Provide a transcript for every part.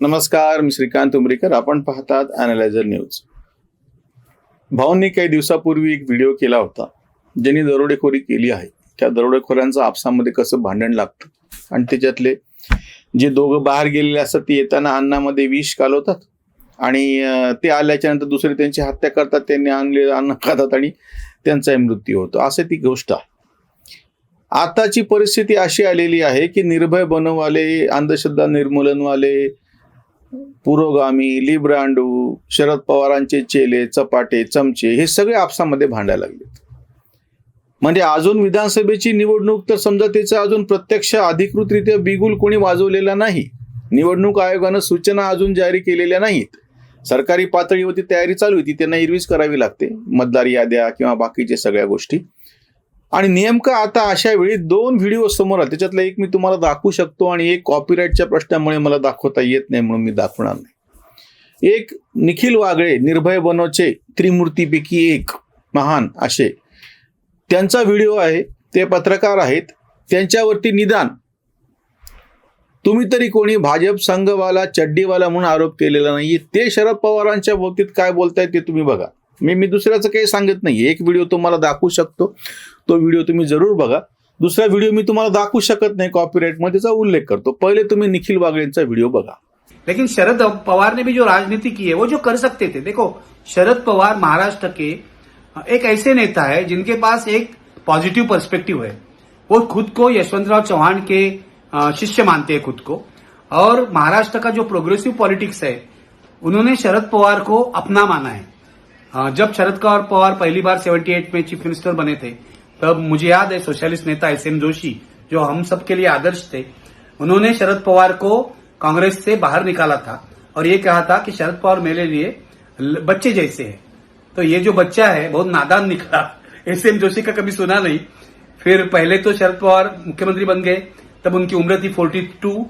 नमस्कार मी श्रीकांत उमरीकर. आपण पाहतात अनालायझर न्यूज भाऊंनी काही दिवसापूर्वी एक व्हिडिओ केला होता ज्यांनी दरोडेखोरी केली आहे. त्या दरोडेखोरांचं आपसामध्ये कसं भांडण लागतं? आणि त्याच्यातले जे दोघं बाहेर गेलेले असतात ते येताना अन्नामध्ये विष कालवतात आणि ते आल्याच्यानंतर दुसरे त्यांची हत्या करतात त्यांनी आणलेलं अन्न खातात आणि त्यांचाही मृत्यू होतो. असं ती गोष्ट आहे. आताची परिस्थिती अशी आलेली आहे की निर्भय बनववाले अंधश्रद्धा निर्मूलनवाले पुरोगामी लिब्रांडू शरद पवारांचे चेले चपाटे चमचे हे सगळे आपसामध्ये भांडायला लागलेत म्हणजे अजून विधानसभेची निवडणूक तर समजा त्याचा अजून प्रत्यक्ष अधिकृतरित्या बिगुल कोणी वाजवलेला नाही. निवडणूक आयोगानं सूचना अजून जारी केलेल्या नाहीत. सरकारी पातळीवरती तयारी चालू होती त्यांना इरवीच करावी लागते. मतदार याद्या किंवा बाकीच्या सगळ्या गोष्टी. आणि नेमकं आता अशा वेळी दोन व्हिडिओ समोर आले. त्याच्यातला एक मी तुम्हाला दाखवू शकतो आणि एक कॉपीराईटच्या प्रश्नामुळे मला दाखवता येत नाही म्हणून मी दाखवणार नाही. एक निखिल वागळे निर्भय बनोचे त्रिमूर्तीपैकी एक महान असे. त्यांचा व्हिडिओ आहे ते पत्रकार आहेत. त्यांच्यावरती निदान तुम्ही तरी कोणी भाजप संघवाला चड्डीवाला म्हणून आरोप केलेला नाहीये. ते शरद पवारांच्या बाबतीत काय बोलताय ते तुम्ही बघा. मी मी दुसऱ्याचं काही सांगत नाही एक व्हिडिओ तुम्हाला दाखवू शकतो. तो व्हिडिओ तुम्ही जरूर बघा. दुसरा व्हिडिओ मी तुम्हाला दाखवू शकत नाही कॉपीराईटमध्ये त्याचा उल्लेख करतो. पहिले तुम्ही निखिल वागळेंचा व्हिडिओ बघा. लेकिन शरद पवार ने भी जो राजनीति की है वो जो कर सकते थे देखो शरद पवार महाराष्ट्र के एक ऐसे नेता है जिनके पास एक पॉजिटिव पर्सपेक्टिव है। वो खुद को यशवंतराव चौहान के शिष्य मानते हैं खुद को। और महाराष्ट्र का जो प्रोग्रेसिव पॉलिटिक्स है उन्होंने शरद पवार को अपना माना है। जब शरद पवार पवार पहली बार 78 में चीफ मिनिस्टर बने थे तब मुझे याद है सोशलिस्ट नेता एस एम जोशी जो हम सबके लिए आदर्श थे। उन्होंने शरद पवार को कांग्रेस से बाहर निकाला था और ये कहा था कि शरद पवार मेरे लिए बच्चे जैसे हैं। तो ये जो बच्चा है बहुत नादान निकला। एस एम जोशी का कभी सुना नहीं। फिर पहले तो शरद पवार मुख्यमंत्री बन गए तब उनकी उम्र थी 42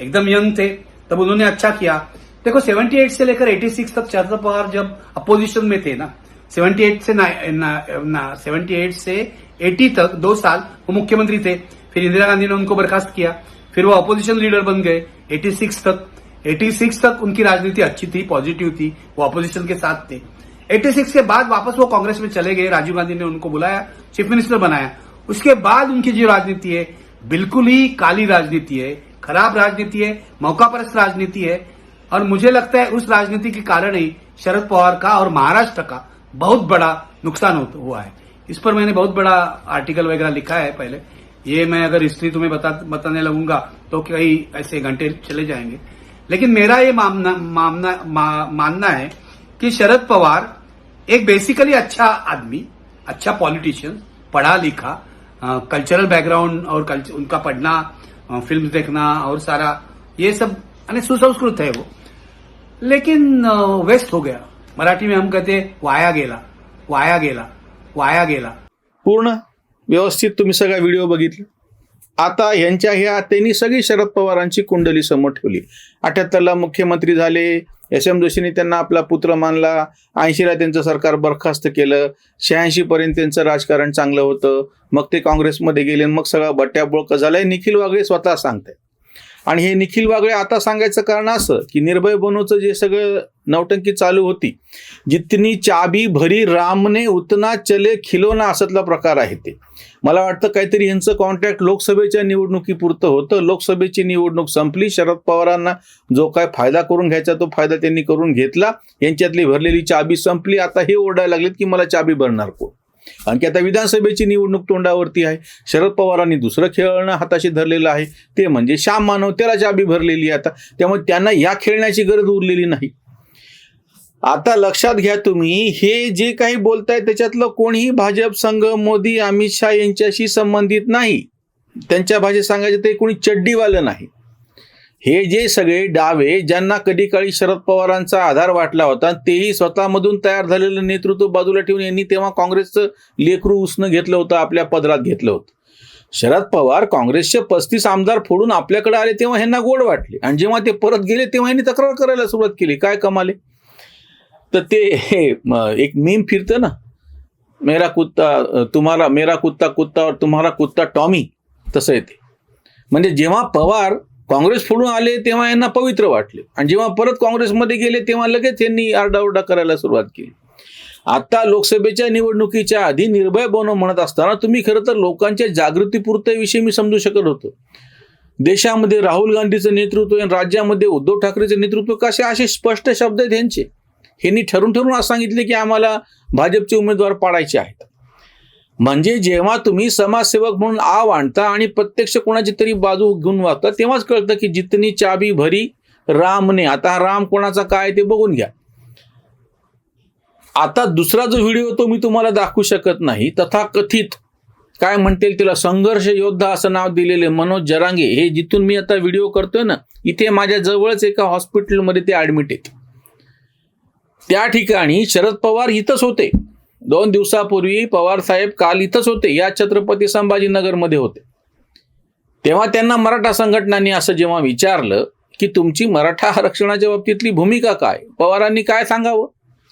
एकदम यंग थे। तब उन्होंने अच्छा किया। देखो 78 से लेकर 86 तक शरद पवार जब अपोजिशन में थे ना 78 से ना, ना, ना 78 से 80 तक, दो साल, वो मुख्यमंत्री थे। फिर इंदिरा गांधी ने उनको बर्खास्त किया। फिर वो अपोजिशन लीडर बन गए 86 तक। 86 तक उनकी राजनीति अच्छी थी पॉजिटिव थी, वो अपोजिशन के साथ थे। 86 के बाद वापस वो कांग्रेस में चले गए, राजीव गांधी ने उनको बुलाया चीफ मिनिस्टर बनाया। उसके बाद उनकी जो राजनीति है, बिल्कुल ही काली राजनीति है, खराब राजनीति है, मौकापरस्त राजनीति है। और मुझे लगता है उस राजनीति के कारण ही शरद पवार का और महाराष्ट्र का बहुत बड़ा नुकसान हुआ है। इस पर मैंने बहुत बड़ा आर्टिकल वगैरह लिखा है पहले। ये मैं अगर हिस्ट्री तुम्हें बता, बताने लगूँगा तो कई ऐसे घंटे चले जाएँगे। लेकिन मेरा ये मामना, मामना, मा, मानना है कि शरद पवार एक बेसिकली अच्छा आदमी अच्छा पॉलिटिशियन पढ़ा लिखा कल्चरल बैकग्राउंड और कल्च- उनका पढ़ना फ़िल्म देखना और सारा ये सब यानी सुसंस्कृत है वो। लेकिन वेस्ट हो गया। मराठी में हम कहते वाया गेला वाया गेला। वाया गेला. पूर्ण व्यवस्थित तुम्ही सगळा व्हिडिओ बघितला. आता यांच्या ह्या त्यांनी सगळी शरद पवारांची कुंडली समोर ठेवली. अठ्याहत्तरला मुख्यमंत्री झाले एस एम जोशींनी त्यांना आपला पुत्र मानला ऐंशीला त्यांचं सरकार बरखास्त केलं शहाऐंशी पर्यंत त्यांचं राजकारण चांगलं होतं. मग ते काँग्रेसमध्ये गेले मग सगळा बट्ट्याबोळक झालाय. निखिल वागळे स्वतः सांगतंय आणि हे निखिल वागळे आता सांगायचं कारण असं की निर्भय बनोचं जे सगळं नौटंकी चालू होती जितनी चाबी भरी रामने उतना चले खिलोना असतला प्रकार आहे ते. मला वाटतं काहीतरी यांचं कॉन्ट्रॅक्ट लोकसभेच्या निवडणुकीपुरतं होतं. लोकसभेची निवडणूक संपली. शरद पवारांना जो काय फायदा करून घ्यायचा तो फायदा त्यांनी करून घेतला. यांच्यातली भरलेली चाबी संपली. आता हे ओरडायला लागलेत की मला चाबी भरणार कोण? कारण की आता विधानसभेची निवडणूक तोंडावरती आहे. शरद पवारांनी दुसरं खेळणं हाताशी धरलेलं आहे. ते म्हणजे श्याम मानव त्याला चाबी भरलेली आहे आता. त्यामुळे त्यांना या खेळण्याची गरज उरलेली नाही. आता लक्षात घ्या तुम्ही हे जे काही बोलताय त्याच्यातलं कोणीही भाजप संघ मोदी अमित शहा यांच्याशी संबंधित नाही. त्यांच्या भाषेत सांगायचं ते कोणी चड्डीवालं नाही. हे जे सगळे डावे ज्यांना कधी काळी शरद पवारांचा आधार वाटला होता तेही स्वतःमधून तयार झालेलं नेतृत्व बाजूला ठेवून यांनी तेव्हा काँग्रेसचं लेकरू उसनं घेतलं होतं आपल्या पदरात घेतलं होतं. शरद पवार काँग्रेसचे पस्तीस आमदार फोडून आपल्याकडे आले तेव्हा ह्यांना गोड वाटले. आणि जेव्हा ते परत गेले तेव्हा यांनी तक्रार करायला सुरुवात केली. काय कमाले? तर ते हे एक मीम फिरतं ना? मेरा कुत्ता तुम्हाला मेरा कुत्ता कुत्ता और कुत्ता टॉमी तसं येते म्हणजे जेव्हा पवार काँग्रेस फोडून आले तेव्हा यांना पवित्र वाटले. आणि जेव्हा परत काँग्रेसमध्ये गेले तेव्हा लगेच यांनी आरडाओरडा करायला सुरुवात केली. आता लोकसभेच्या निवडणुकीच्या आधी निर्भय बनव म्हणत असताना तुम्ही खरं तर लोकांच्या जागृतीपुरतेविषयी मी समजू शकत होतो. देशामध्ये राहुल गांधीचं नेतृत्व आणि राज्यामध्ये उद्धव ठाकरेचं नेतृत्व कसे असे स्पष्ट शब्द आहेत यांचे? ह्यांनी ठरून ठरून असं सांगितले की आम्हाला भाजपचे उमेदवार पाडायचे आहेत. म्हणजे जेव्हा तुम्ही समाजसेवक म्हणून आव आणता आणि प्रत्यक्ष कोणाची तरी बाजू घेऊन वागता तेव्हाच कळतं की जितनी चाबी भरी रामने आता राम कोणाचा काय ते बघून घ्या. आता दुसरा जो व्हिडिओ तो मी तुम्हाला दाखवू शकत नाही तथा कथित काय म्हणतील तिला संघर्ष योद्धा असं नाव दिलेले मनोज जरांगे हे जिथून मी आता व्हिडिओ करतोय ना इथे माझ्या जवळच एका हॉस्पिटलमध्ये ते ऍडमिट आहेत. त्या ठिकाणी शरद पवार इथंच होते. दोन दिवसापूर्वी पवार साहेब काल इथंच होते या छत्रपती संभाजीनगरमध्ये होते. तेव्हा त्यांना मराठा संघटनांनी असं जेव्हा विचारलं की तुमची मराठा आरक्षणाच्या बाबतीतली भूमिका काय? पवारांनी काय सांगावं?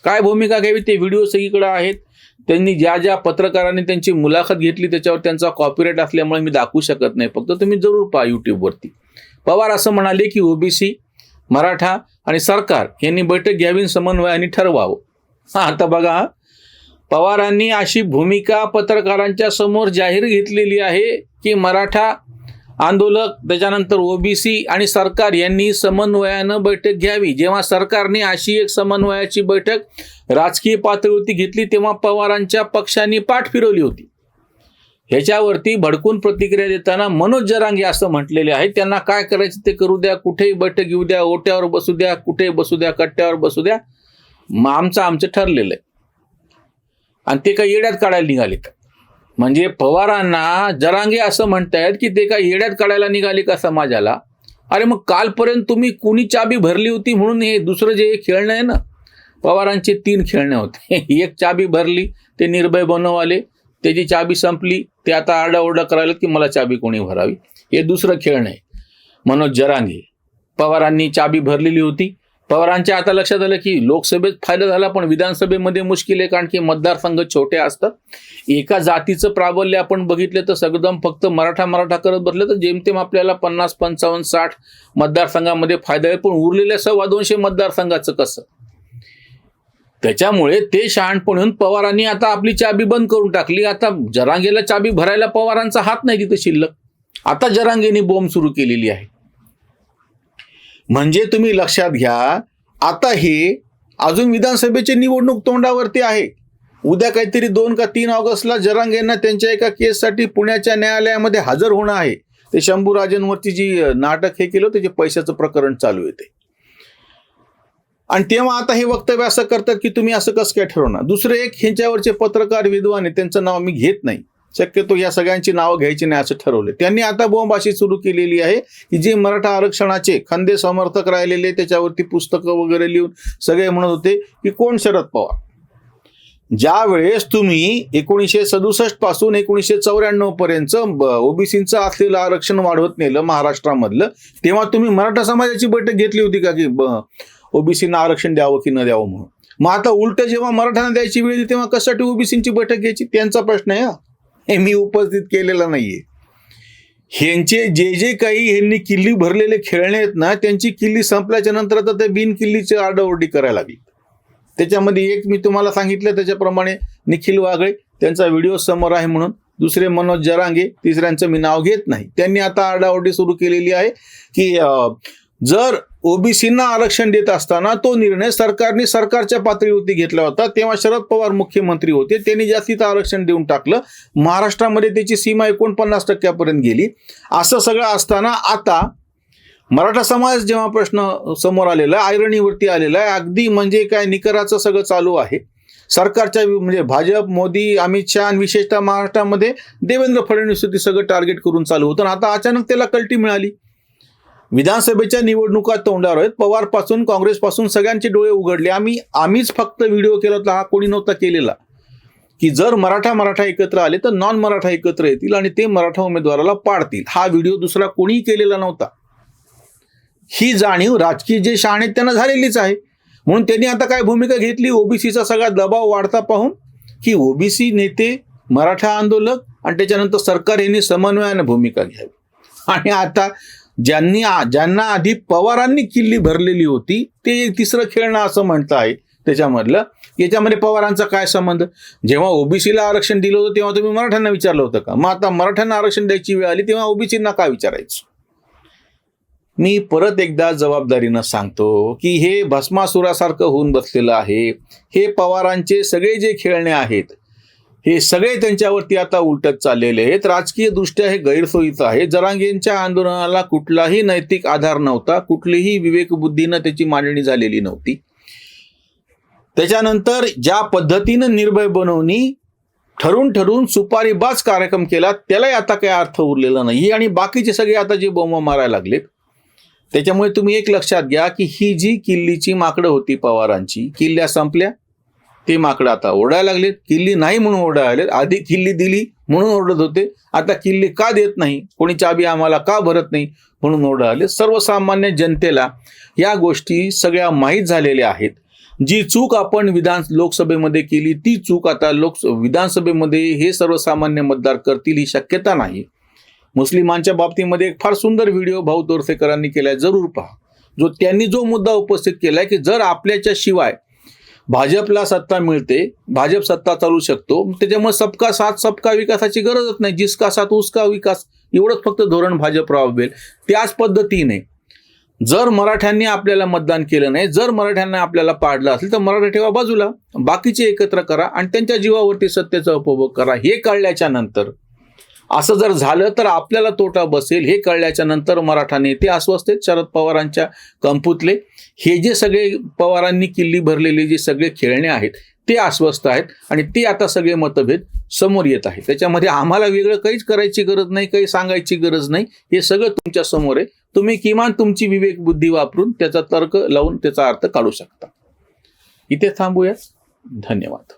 काय भूमिका घ्यावी? ते व्हिडिओ सगळीकडे आहेत. त्यांनी ज्या ज्या पत्रकारांनी त्यांची मुलाखत घेतली त्याच्यावर त्यांचा कॉपीराईट असल्यामुळे मी दाखवू शकत नाही. फक्त तुम्ही जरूर पहा यूट्यूबवरती पवार असं म्हणाले की ओबीसी मराठा आणि सरकार यांनी बैठक घ्यावी आणि समन्वयाने ठरवावं. हा आता बघा पवारांनी अशी भूमिका पत्रकारांच्या समोर जाहीर घेतलेली आहे की मराठा आंदोलक त्याच्यानंतर ओबीसी आणि सरकार यांनी समन्वयानं बैठक घ्यावी. जेव्हा सरकारने अशी एक समन्वयाची बैठक राजकीय पातळीवरती घेतली तेव्हा पवारांच्या पक्षांनी पाठ फिरवली होती. ह्याच्यावरती भडकून प्रतिक्रिया देताना मनोज जरांगे असं म्हटलेले आहे. त्यांना काय करायचं ते करू द्या. कुठेही बैठक घेऊ द्या. ओट्यावर बसू द्या. कुठे बसू द्या. कट्ट्यावर बसू द्या. मग आमचं आमचं ठरलेलं आहे. आणि ते काही येड्यात काढायला निघाले का म्हणजे पवारांना जरांगे असं म्हणतायत की ते काय येड्यात काढायला निघाले का समाजाला? अरे मग कालपर्यंत तुम्ही कुणी चाबी भरली होती म्हणून हे दुसरं जे खेळणं आहे ना पवारांचे तीन खेळणे होते. एक चाबी भरली ते निर्भय बनवले त्याची चाबी संपली ते आता आरडाओरडा करायला की मला चाबी कोणी भरावी? हे दुसरं खेळणं आहे. मनोज जरांगे पवारांनी चाबी भरलेली होती. पवारांच्या आता लक्षात आलं की लोकसभेत फायदा झाला पण विधानसभेमध्ये मुश्किल आहे कारण की मतदारसंघ छोटे असतात. एका जातीचं प्राबल्य आपण बघितलं तर सगळं फक्त मराठा मराठा करत बसलं तर जेमतेम आपल्याला पन्नास पंचावन्न साठ मतदारसंघामध्ये फायदा आहे पण उरलेल्या सव्वा दोनशे मतदारसंघाचं कसं? त्याच्यामुळे ते शहाणपण येऊन पवारांनी आता आपली चाबी बंद करून टाकली. आता जरांगेला चाबी भरायला पवारांचा हात नाही तिथं शिल्लक. आता जरांगेने बोंब सुरू केलेली आहे. म्हणजे तुम्ही लक्षात घ्या आता हे अजून विधानसभेची निवडणूक तोंडावरती आहे. उद्या काहीतरी दोन का तीन ऑगस्टला जरांगेंना त्यांच्या एका केससाठी पुण्याच्या न्यायालयामध्ये हजर होणं आहे. ते शंभूराजेंवरती जी नाटक हे केलं त्याचे पैशाचं प्रकरण चालू येते आणि तेव्हा आता हे वक्तव्य असं करतात की तुम्ही असं कसं काय ठरवणार? दुसरे एक ह्यांच्यावरचे पत्रकार विद्वान आहे त्यांचं नाव मी घेत नाही. शक्यतो या सगळ्यांची नावं घ्यायची नाही असं ठरवले त्यांनी आता बोंबाशी सुरू केलेली आहे की जे मराठा आरक्षणाचे खंदे समर्थक राहिलेले त्याच्यावरती पुस्तकं वगैरे लिहून सगळे म्हणत होते की कोण शरद पवार? ज्या वेळेस तुम्ही एकोणीसशे सदुसष्टपासून एकोणीसशे चौऱ्याण्णव पर्यंत ओबीसीचं असलेलं आरक्षण वाढवत नेलं महाराष्ट्रामधलं तेव्हा तुम्ही मराठा समाजाची बैठक घेतली होती का की ओबीसीना आरक्षण द्यावं की न द्यावं म्हणून? मग आता उलट जेव्हा मराठ्यांना द्यायची वेळ तेव्हा कशासाठी ओबीसीची बैठक घ्यायची? त्यांचा प्रश्न आहे हे मी उपस्थित केलेला नाहीये. ह्यांचे जे जे काही ह्यांनी किल्ली भरलेले खेळणे आहेत ना त्यांची किल्ली संपल्याच्या नंतर आता ते बिन किल्लीची आरडाओरडी करायला लागली. त्याच्यामध्ये एक मी तुम्हाला सांगितलं त्याच्याप्रमाणे निखिल वागळे त्यांचा व्हिडिओ समोर आहे म्हणून. दुसरे मनोज जरांगे तिसऱ्यांचं मी नाव घेत नाही. त्यांनी आता आरडाओरडी सुरू केलेली आहे की अं, जर ओबीसींना आरक्षण देत असताना तो निर्णय सरकारने सरकारच्या पातळीवरती घेतला होता तेव्हा शरद पवार मुख्यमंत्री होते. त्यांनी जास्तीचं आरक्षण देऊन टाकलं. महाराष्ट्रामध्ये त्याची सीमा एकोणपन्नास टक्क्यापर्यंत गेली. असं सगळं असताना आता मराठा समाज जेव्हा प्रश्न समोर आलेला आहे आयरणीवरती आलेला आहे अगदी म्हणजे काय निकराचं सगळं चालू आहे. सरकारच्या म्हणजे भाजप मोदी अमित शहा आणि विशेषतः महाराष्ट्रामध्ये देवेंद्र फडणवीस होती सगळं टार्गेट करून चालू होतं. आणि आता अचानक त्याला कल्टी मिळाली. विधानसभेच्या निवडणुका तोंडावर आहेत. पवारपासून काँग्रेसपासून सगळ्यांचे डोळे उघडले. आम्ही आम्हीच फक्त व्हिडिओ केला होता हा कोणी नव्हता केलेला. की जर मराठा मराठा एकत्र आले तर नॉन मराठा एकत्र येतील आणि ते मराठा उमेदवाराला पाडतील. हा व्हिडिओ दुसरा कोणीही केलेला नव्हता. ही जाणीव राजकीय जे शहाणे त्यांना झालेलीच आहे. म्हणून त्यांनी आता काय भूमिका घेतली? ओबीसीचा सगळा दबाव वाढता पाहून की ओबीसी नेते मराठा आंदोलक आणि त्याच्यानंतर सरकार यांनी समन्वयाने भूमिका घ्यावी. आणि आता ज्यांनी ज्यांना आधी पवारांनी किल्ली भरलेली होती ते तिसरं खेळणं असं म्हणतं आहे. त्याच्यामधलं याच्यामध्ये पवारांचा काय संबंध? जेव्हा ओबीसीला आरक्षण दिलं होतं तेव्हा तुम्ही मराठ्यांना विचारलं होतं का? मग आता मराठ्यांना आरक्षण द्यायची वेळ आली तेव्हा ओबीसींना काय विचारायचं? मी परत एकदा जबाबदारीनं सांगतो की हे भस्मासुरासारखं होऊन बसलेलं आहे. हे पवारांचे सगळे जे खेळणे आहेत हे सगळे त्यांच्यावरती आता उलटत चाललेले आहेत. राजकीय दृष्ट्या हे गैरसोयीचं आहे. जरांगेंच्या आंदोलनाला कुठलाही नैतिक आधार नव्हता. कुठलीही विवेकबुद्धीनं त्याची मांडणी झालेली नव्हती. त्याच्यानंतर ज्या पद्धतीनं निर्भय बनवणी ठरून ठरून सुपारीबाज कार्यक्रम केला त्यालाही आता काही अर्थ उरलेला नाही. आणि बाकीचे सगळे आता जे बोंब मारायला लागलेत त्याच्यामुळे तुम्ही एक लक्षात घ्या की ही जी किल्लीची माकडं होती पवारांची किल्ल्या संपल्या. ते माकडं आता ओरडायला लागलेत. किल्ली नाही म्हणून ओरडायला आधी किल्ली दिली म्हणून ओरडत होते. आता किल्ली का देत नाही? कोणी चाबी आम्हाला का भरत नाही? म्हणून ओरडायला सर्वसामान्य जनतेला या गोष्टी सगळ्या माहीत झालेल्या आहेत. जी चूक आपण विधान लोकसभेमध्ये केली ती चूक आता लोक विधानसभेमध्ये हे सर्वसामान्य मतदार करतील ही शक्यता नाही. मुस्लिमांच्या बाबतीमध्ये एक फार सुंदर व्हिडिओ भाऊ तोरसेकरांनी केलाय. जरूर पहा. जो त्यांनी जो मुद्दा उपस्थित केलाय की जर आपल्याच्या शिवाय भाजपला सत्ता मिळते भाजप सत्ता चालू शकतो त्याच्यामुळे सबका साथ सबका विकासाची गरजच नाही. जिसका साथ उसका विकास. एवढंच फक्त धोरण भाजप राबवेल त्याच पद्धतीने जर मराठ्यांनी आपल्याला मतदान केलं नाही जर मराठ्यांना आपल्याला पाडलं असेल तर मराठा ठेवा बाजूला. बाकीचे एकत्र करा आणि त्यांच्या जीवावरती सत्तेचा उपभोग करा. हे कळल्याच्या नंतर असं जर झालं तर आपल्याला तोटा बसेल. हे कळल्याच्या नंतर मराठा नेते अस्वस्थ आहेत. शरद पवारांच्या कंपूतले. हे जे सगळे पवारांनी किल्ली भरलेले जे सगळे खेळणे आहेत ते अस्वस्थ आहेत आणि ते आता सगळे मतभेद समोर येत आहे त्याच्यामध्ये आम्हाला वेगळं काहीच करायची गरज नाही काही सांगायची गरज नाही. हे सगळं तुमच्यासमोर आहे. तुम्ही किमान तुमची विवेक बुद्धी वापरून त्याचा तर्क लावून त्याचा अर्थ काढू शकता. इथे थांबूया. धन्यवाद.